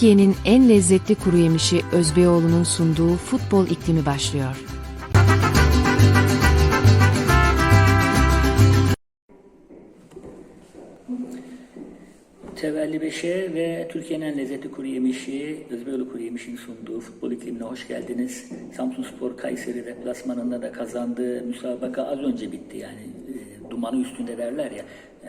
Türkiye'nin en lezzetli kuru yemişi Özbeyoğlu'nun sunduğu futbol iklimi başlıyor. Tevelli Beşe ve Türkiye'nin en lezzetli kuru yemişi, Özbeyoğlu Kuru Yemiş'in sunduğu futbol iklimine hoş geldiniz. Samsun Spor Kayseri deplasmanında da kazandığı müsabaka az önce bitti yani e, dumanı üstünde derler ya.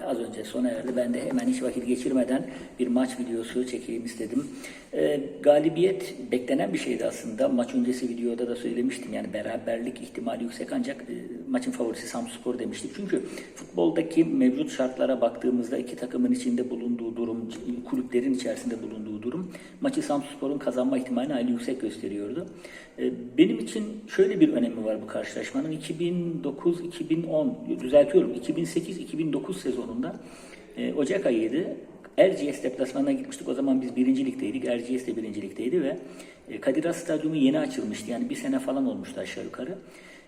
Az önce sona erdi. Ben de hemen hiç vakit geçirmeden bir maç videosu çekeyim istedim. E, galibiyet beklenen bir şeydi aslında. Maç öncesi videoda da söylemiştim. Yani beraberlik ihtimali yüksek ancak e, maçın favorisi Samsunspor demiştik. Çünkü futboldaki mevcut şartlara baktığımızda iki takımın içinde bulunduğu durum, kulüplerin içerisinde bulunduğu durum maçı Samsunspor'un kazanma ihtimalini hayli yüksek gösteriyordu. E, Benim için şöyle bir önemi var bu karşılaşmanın. 2009-2010, düzeltiyorum 2008-2009 sezonunda e, Ocak ayıydı. Erciyes deplasmanına gitmiştik. O zaman biz birinci ligdeydik. Erciyes de birinci ligdeydi ve e, Kadir Has Stadyumu yeni açılmıştı. Yani bir sene falan olmuştu aşağı yukarı.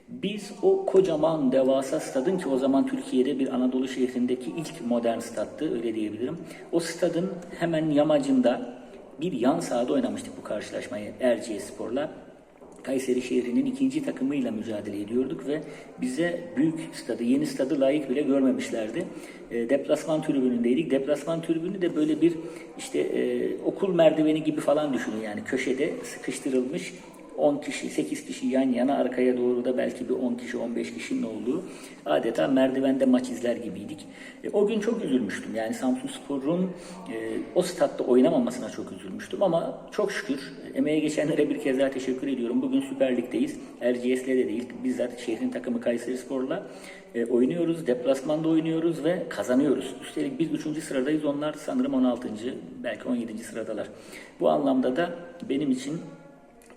Biz o kocaman devasa stadın ki o zaman Türkiye'de bir Anadolu şehrindeki ilk modern stattı öyle diyebilirim. O stadın hemen yamacında bir yan sahada oynamıştık bu karşılaşmayı Erciyes Spor'la. Kayseri şehrinin ikinci takımıyla mücadele ediyorduk ve bize büyük stadı, yeni stadı layık bile görmemişlerdi. E, deplasman tribünündeydik. Deplasman tribünü de böyle bir işte e, okul merdiveni gibi falan düşünün yani köşede sıkıştırılmış 10 kişi, 8 kişi yan yana arkaya doğru da belki bir 10 kişi, 15 kişinin olduğu adeta merdivende maç izler gibiydik. E, o gün çok üzülmüştüm. Yani Samsun Spor'un e, o statta oynamamasına çok üzülmüştüm ama çok şükür e, emeğe geçenlere bir kez daha teşekkür ediyorum. Bugün Süper Lig'deyiz. Erciyes'le de değil, bizzat şehrin takımı Kayseri Spor'la e, oynuyoruz. Deplasmanda oynuyoruz ve kazanıyoruz. Üstelik biz 3. sıradayız. Onlar sanırım 16. belki 17. sıradalar. Bu anlamda da benim için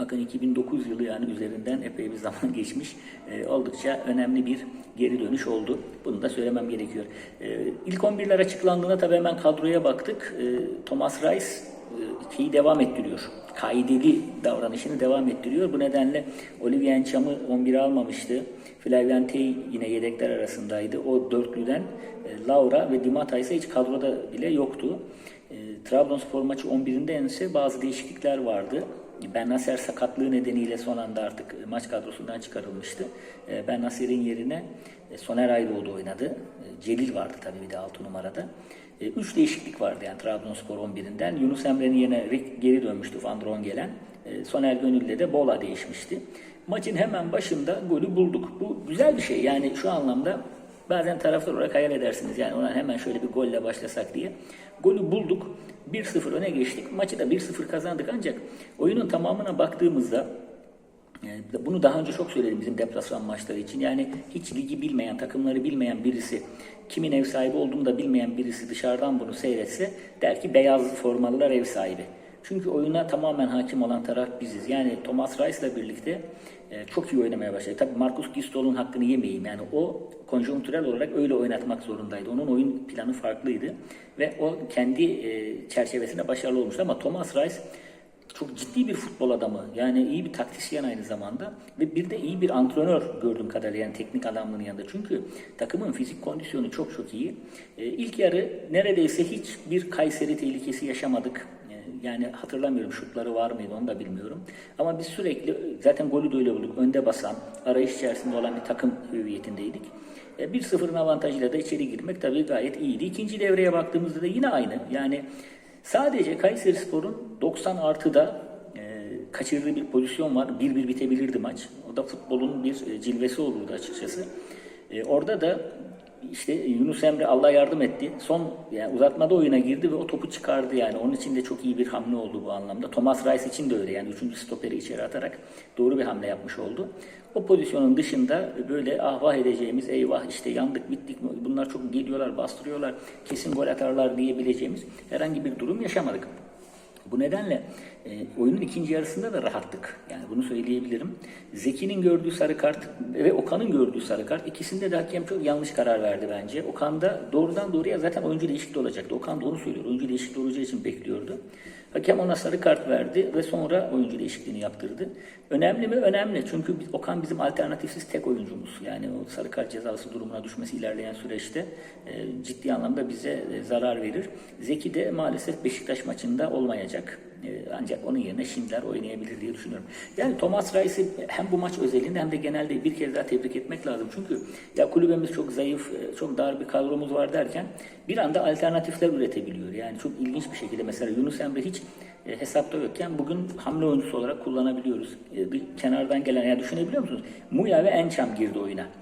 Bakın 2009 yılı yani üzerinden epey bir zaman geçmiş. Ee, oldukça önemli bir geri dönüş oldu. Bunu da söylemem gerekiyor. Ee, ilk 11'ler açıklandığında tabii hemen kadroya baktık. Ee, Thomas Rice e, şeyi devam ettiriyor. Kaideli davranışını devam ettiriyor. Bu nedenle Olivier Cham'ı 11'e almamıştı. Flavien Tay yine yedekler arasındaydı. O dörtlüden e, Laura ve Dimata ise hiç kadroda bile yoktu. E, Trabzonspor maçı 11'inde ise bazı değişiklikler vardı. Ben Nasser sakatlığı nedeniyle son anda artık maç kadrosundan çıkarılmıştı. E, Ben Nasser'in yerine e, Soner Aydoğdu oynadı. E, Celil vardı tabii bir de 6 numarada. E, Üç değişiklik vardı yani Trabzonspor 11'inden. Yunus Emre'nin yerine geri dönmüştü Van Drongelen. E, Soner Gönül'le de Bola değişmişti. Maçın hemen başında golü bulduk. Bu güzel bir şey yani şu anlamda Bazen taraftar olarak hayal edersiniz yani ona hemen şöyle bir golle başlasak diye. Golü bulduk. 1-0 öne geçtik. Maçı da 1-0 kazandık ancak oyunun tamamına baktığımızda yani bunu daha önce çok söyledim bizim deplasman maçları için. Yani hiç ligi bilmeyen, takımları bilmeyen birisi, kimin ev sahibi olduğunu da bilmeyen birisi dışarıdan bunu seyretse der ki beyaz formalılar ev sahibi. Çünkü oyuna tamamen hakim olan taraf biziz. Yani Thomas Rice'la birlikte e, çok iyi oynamaya başladı. Tabii Marcus Gistol'un hakkını yemeyeyim. Yani o konjonktürel olarak öyle oynatmak zorundaydı. Onun oyun planı farklıydı. Ve o kendi e, çerçevesinde başarılı olmuştu. Ama Thomas Rice çok ciddi bir futbol adamı. Yani iyi bir taktisyen aynı zamanda. Ve bir de iyi bir antrenör gördüğüm kadarıyla yani teknik adamlığının yanında. Çünkü takımın fizik kondisyonu çok çok iyi. E, ilk yarı neredeyse hiçbir Kayseri tehlikesi yaşamadık. Yani hatırlamıyorum şutları var mıydı onu da bilmiyorum. Ama biz sürekli zaten golü de öyle bulduk. Önde basan, arayış içerisinde olan bir takım hüviyetindeydik. E, 1-0'ın avantajıyla da içeri girmek tabii gayet iyiydi. İkinci devreye baktığımızda da yine aynı. Yani sadece Kayseri Spor'un 90 artıda e, kaçırdığı bir pozisyon var. 1-1 bitebilirdi maç. O da futbolun bir e, cilvesi olurdu açıkçası. E, orada da işte Yunus Emre Allah yardım etti. Son yani uzatmada oyuna girdi ve o topu çıkardı yani. Onun için de çok iyi bir hamle oldu bu anlamda. Thomas Rice için de öyle yani. Üçüncü stoperi içeri atarak doğru bir hamle yapmış oldu. O pozisyonun dışında böyle ah vah edeceğimiz eyvah işte yandık bittik bunlar çok geliyorlar bastırıyorlar kesin gol atarlar diyebileceğimiz herhangi bir durum yaşamadık. Bu nedenle e, oyunun ikinci yarısında da rahattık. Yani bunu söyleyebilirim. Zeki'nin gördüğü sarı kart ve Okan'ın gördüğü sarı kart ikisinde de hakem çok yanlış karar verdi bence. Okan da doğrudan doğruya zaten oyuncu değişikliği olacaktı. Okan da onu söylüyor. Oyuncu değişikliği olacağı için bekliyordu. Hakem ona sarı kart verdi ve sonra oyuncu değişikliğini yaptırdı. Önemli mi? Önemli. Çünkü Okan bizim alternatifsiz tek oyuncumuz. Yani o sarı kart cezası durumuna düşmesi ilerleyen süreçte e, ciddi anlamda bize e, zarar verir. Zeki de maalesef Beşiktaş maçında olmayacak. E, ancak onun yerine Schindler oynayabilir diye düşünüyorum. Yani Thomas Reis'i hem bu maç özelinde hem de genelde bir kez daha tebrik etmek lazım. Çünkü ya kulübemiz çok zayıf, e, çok dar bir kadromuz var derken bir anda alternatifler üretebiliyor. Yani çok ilginç bir şekilde mesela Yunus Emre hiç e, hesapta yokken bugün hamle oyuncusu olarak kullanabiliyoruz. E, bir kenardan gelen ya düşünebiliyor musunuz? Muya ve Ençam girdi oyuna.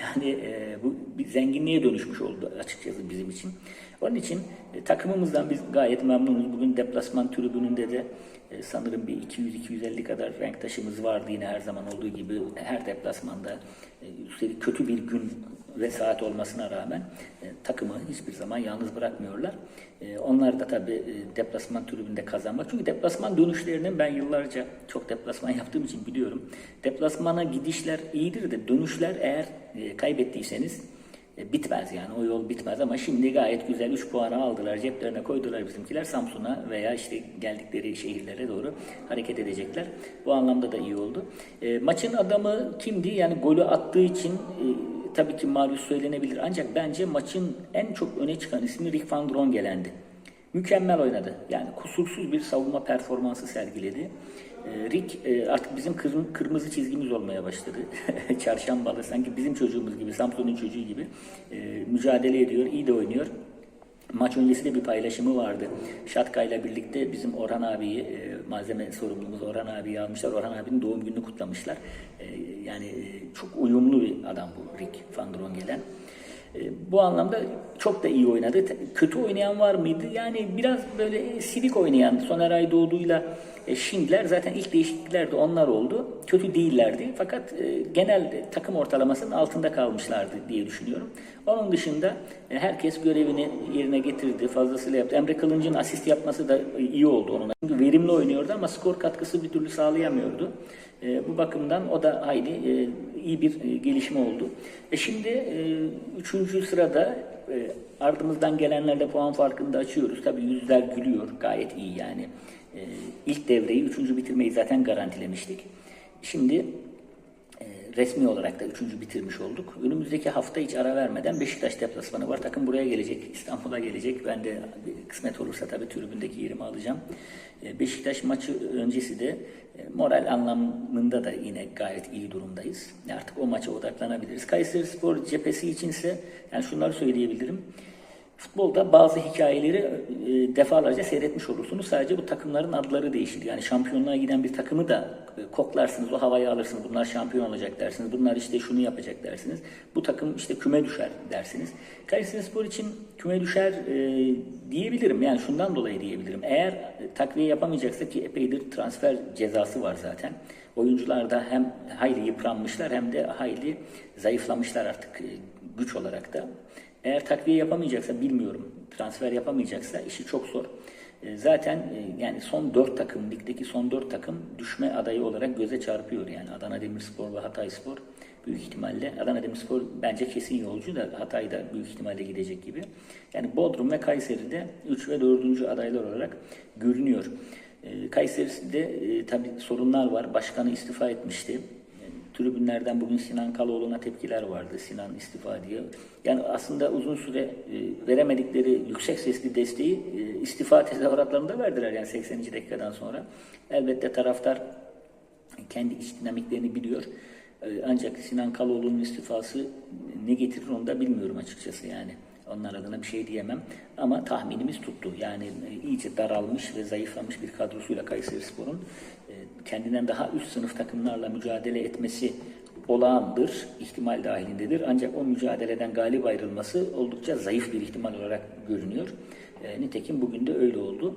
Yani bu bir zenginliğe dönüşmüş oldu açıkçası bizim için. Onun için e, takımımızdan biz gayet memnunuz. Bugün deplasman tribününde de e, sanırım bir 200-250 kadar renk taşımız vardı yine her zaman olduğu gibi her deplasmanda. E, üstelik kötü bir gün ve saat olmasına rağmen e, takımı hiçbir zaman yalnız bırakmıyorlar. E, onlar da tabii e, deplasman tribünde kazanmak. Çünkü deplasman dönüşlerinin ben yıllarca çok deplasman yaptığım için biliyorum. Deplasmana gidişler iyidir de dönüşler eğer e, kaybettiyseniz bitmez yani o yol bitmez ama şimdi gayet güzel 3 puanı aldılar ceplerine koydular bizimkiler Samsun'a veya işte geldikleri şehirlere doğru hareket edecekler. Bu anlamda da iyi oldu. E, maçın adamı kimdi? Yani golü attığı için e, tabii ki Marius söylenebilir ancak bence maçın en çok öne çıkan ismi Rick van Drongelendi. Mükemmel oynadı. Yani kusursuz bir savunma performansı sergiledi. Ee, Rick e, artık bizim kırm- kırmızı çizgimiz olmaya başladı. Çarşambalı sanki bizim çocuğumuz gibi, Samsun'un çocuğu gibi e, mücadele ediyor, iyi de oynuyor. Maç öncesi de bir paylaşımı vardı. Şatka ile birlikte bizim Orhan abiyi, e, malzeme sorumlumuz Orhan abiyi almışlar. Orhan abinin doğum gününü kutlamışlar. Yani çok uyumlu bir adam bu Rick Van Drongelen. E, bu anlamda çok da iyi oynadı. Kötü oynayan var mıydı? Yani biraz böyle silik oynayan Soner Aydoğdu'yla e, Schindler zaten ilk değişiklikler de onlar oldu. Kötü değillerdi fakat e, genel takım ortalamasının altında kalmışlardı diye düşünüyorum. Onun dışında e, herkes görevini yerine getirdi, fazlasıyla yaptı. Emre Kılınç'ın asist yapması da e, iyi oldu onunla. Çünkü verimli oynuyordu ama skor katkısı bir türlü sağlayamıyordu. E, bu bakımdan o da hayli e, iyi bir e, gelişme oldu. E şimdi e, üçüncü sırada e, ardımızdan gelenlerle puan farkını da açıyoruz. Tabii yüzler gülüyor. Gayet iyi yani. E, ilk devreyi üçüncü bitirmeyi zaten garantilemiştik. Şimdi resmi olarak da üçüncü bitirmiş olduk. Önümüzdeki hafta hiç ara vermeden Beşiktaş deplasmanı var. Takım buraya gelecek, İstanbul'a gelecek. Ben de kısmet olursa tabii tribündeki yerimi alacağım. E, Beşiktaş maçı öncesi de e, moral anlamında da yine gayet iyi durumdayız. Artık o maça odaklanabiliriz. Kayseri Spor cephesi içinse yani şunları söyleyebilirim. Futbolda bazı hikayeleri e, defalarca seyretmiş olursunuz. Sadece bu takımların adları değişir. Yani şampiyonluğa giden bir takımı da e, koklarsınız, o havayı alırsınız. Bunlar şampiyon olacak dersiniz. Bunlar işte şunu yapacak dersiniz. Bu takım işte küme düşer dersiniz. Kayserispor için küme düşer e, diyebilirim. Yani şundan dolayı diyebilirim. Eğer takviye yapamayacaksa ki epeydir transfer cezası var zaten. Oyuncular da hem hayli yıpranmışlar hem de hayli zayıflamışlar artık güç olarak da. Eğer takviye yapamayacaksa bilmiyorum. Transfer yapamayacaksa işi çok zor. E, Zaten e, yani son dört takım, ligdeki son dört takım düşme adayı olarak göze çarpıyor. Yani Adana Demirspor ve Hatayspor büyük ihtimalle. Adana Demirspor bence kesin yolcu da Hatay da büyük ihtimalle gidecek gibi. Yani Bodrum ve Kayseri de 3 ve 4. adaylar olarak görünüyor. E, Kayseri'de tabii sorunlar var. Başkanı istifa etmişti. Tribünlerden bugün Sinan Kaloğlu'na tepkiler vardı. Sinan istifa diye. Yani aslında uzun süre e, veremedikleri yüksek sesli desteği e, istifa tezahüratlarında verdiler yani 80. dakikadan sonra. Elbette taraftar kendi iç dinamiklerini biliyor. E, Ancak Sinan Kaloğlu'nun istifası ne getirir onu da bilmiyorum açıkçası yani. Onlar adına bir şey diyemem. Ama tahminimiz tuttu. Yani e, iyice daralmış ve zayıflamış bir kadrosuyla Kayserispor'un e, kendinden daha üst sınıf takımlarla mücadele etmesi olağandır, ihtimal dahilindedir. Ancak o mücadeleden galip ayrılması oldukça zayıf bir ihtimal olarak görünüyor. E, nitekim bugün de öyle oldu.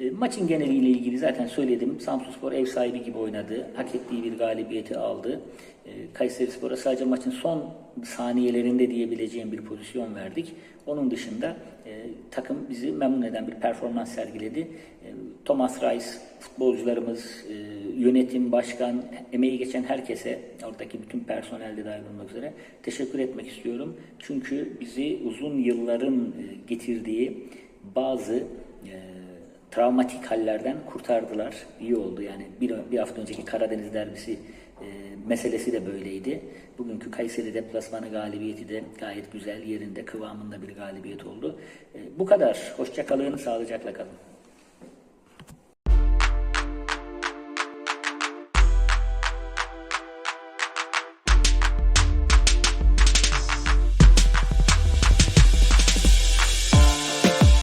E, maçın geneliyle ilgili zaten söyledim. Samsunspor ev sahibi gibi oynadı. Hak ettiği bir galibiyeti aldı. E, Kayserispor'a sadece maçın son saniyelerinde diyebileceğim bir pozisyon verdik. Onun dışında e, takım bizi memnun eden bir performans sergiledi. E, Thomas Reis, futbolcularımız, e, yönetim, başkan, emeği geçen herkese, oradaki bütün personel de dahil olmak üzere teşekkür etmek istiyorum. Çünkü bizi uzun yılların e, getirdiği bazı e, travmatik hallerden kurtardılar. İyi oldu yani. Bir, bir hafta önceki Karadeniz derbisi e, meselesi de böyleydi. Bugünkü Kayseri deplasmanı galibiyeti de gayet güzel yerinde, kıvamında bir galibiyet oldu. E, bu kadar. Hoşça kalın, sağlıcakla kalın.